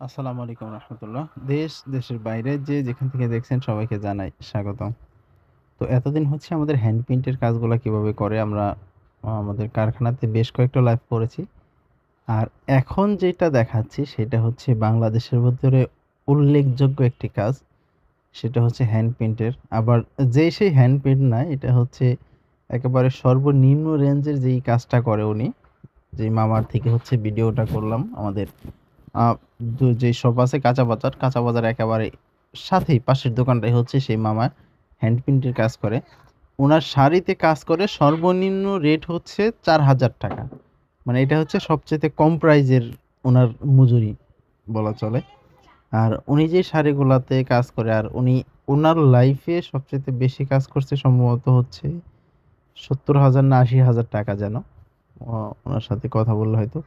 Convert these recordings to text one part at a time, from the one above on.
আসসালামু আলাইকুম রহমতুল্লাহ। দেশ, দেশের বাইরে যে যেখান থেকে দেখছেন সবাইকে জানাই স্বাগতম। তো এতদিন হচ্ছে আমাদের হ্যান্ড প্রিন্টের কাজগুলো কীভাবে করে আমরা আমাদের কারখানাতে বেশ কয়েকটা লাইভ করেছি। আর এখন যেটা দেখাচ্ছি সেটা হচ্ছে বাংলাদেশের ভিতরে উল্লেখযোগ্য একটি কাজ, সেটা হচ্ছে হ্যান্ড প্রিন্টের আবার যে সেই হ্যান্ড প্রিন্ট না এটা হচ্ছে একেবারে সর্বনিম্ন রেঞ্জের যেই কাজটা করে উনি যেই মামার থেকে হচ্ছে ভিডিওটা করলাম আমাদের যে শপ আছে, কাঁচা বাজার কাঁচা বাজার একেবারে সাথেই, পাশের দোকানটাই হচ্ছে সেই মামা হ্যান্ড প্রিন্টের কাজ করে। ওনার শাড়িতে কাজ করে, সর্বনিম্ন রেট হচ্ছে চার হাজার টাকা। মানে এটা হচ্ছে সবচেয়ে কম প্রাইজের ওনার মজুরি, বলা চলে। আর উনি যে শাড়িগুলাতে কাজ করে, আর উনি ওনার লাইফে সবচেয়ে বেশি কাজ করছে সম্ভবত হচ্ছে সত্তর হাজার না আশি হাজার টাকা যেন। ওনার সাথে কথা বললে হয়তো।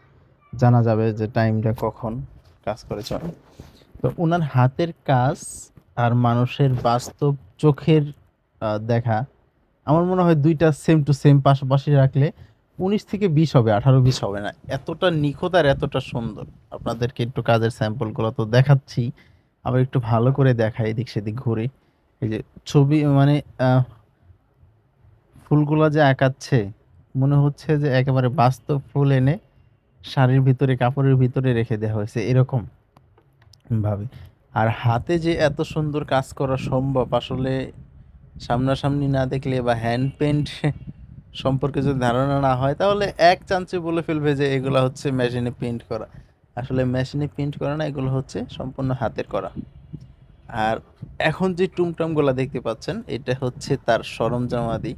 জানা যাবে যে টাইমটা কখন কাজ করে চলে তো ওনার হাতের কাজ আর মানুষের বাস্তব চোখের দেখা, আমার মনে হয় দুইটা সেম টু সেম পাশাপাশি রাখলে উনিশ থেকে বিশ হবে, আঠারো বিশ হবে না। এতটা নিখুঁত আর এতটা সুন্দর। আপনাদেরকে একটু কাজের স্যাম্পলগুলো তো দেখাচ্ছি। আবার একটু ভালো করে দেখাই এদিক সেদিক ঘুরে। এই যে ছবি মানে ফুলগুলো যে আঁকাচ্ছে, মনে হচ্ছে যে একেবারে বাস্তব ফুল এনে শাড়ির ভিতরে, কাপড়ের ভিতরে রেখে দেওয়া হয়েছে এরকম ভাবে। আর হাতে যে এত সুন্দর কাজ করা সম্ভব, আসলে সামনাসামনি না দেখলে বা হ্যান্ড পেন্ট সম্পর্কে যদি ধারণা না হয়, তাহলে এক চান্সে বলে ফেলবে যে এগুলো হচ্ছে মেশিনে প্রিন্ট করা। আসলে মেশিনে প্রিন্ট করা না, এগুলো হচ্ছে সম্পূর্ণ হাতের করা। আর এখন যে টুমটামগুলো দেখতে পাচ্ছেন, এটা হচ্ছে তার সরঞ্জামাদি।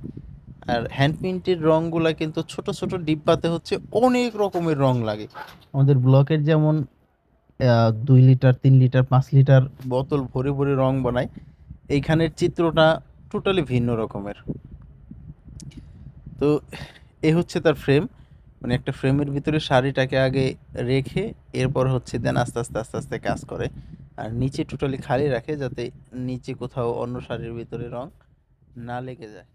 আর হ্যান্ড প্রিন্টের রঙগুলা কিন্তু ছোট ছোট ডিব্বাতে হচ্ছে অনেক রকমের রং লাগে। আমাদের ব্লকের যেমন দুই লিটার তিন লিটার পাঁচ লিটার বোতল ভরে ভরে রং বানায় এইখানের চিত্রটা টোটালি ভিন্ন রকমের। তো এ হচ্ছে তার ফ্রেম মানে একটা ফ্রেমের ভিতরে শাড়িটাকে আগে রেখে এরপর হচ্ছে দেন আস্তে আস্তে আস্তে আস্তে কাজ করে। আর নিচে টোটালি খালি রাখে যাতে নিচে কোথাও অন্য শাড়ির ভিতরে রং না লেগে যায়।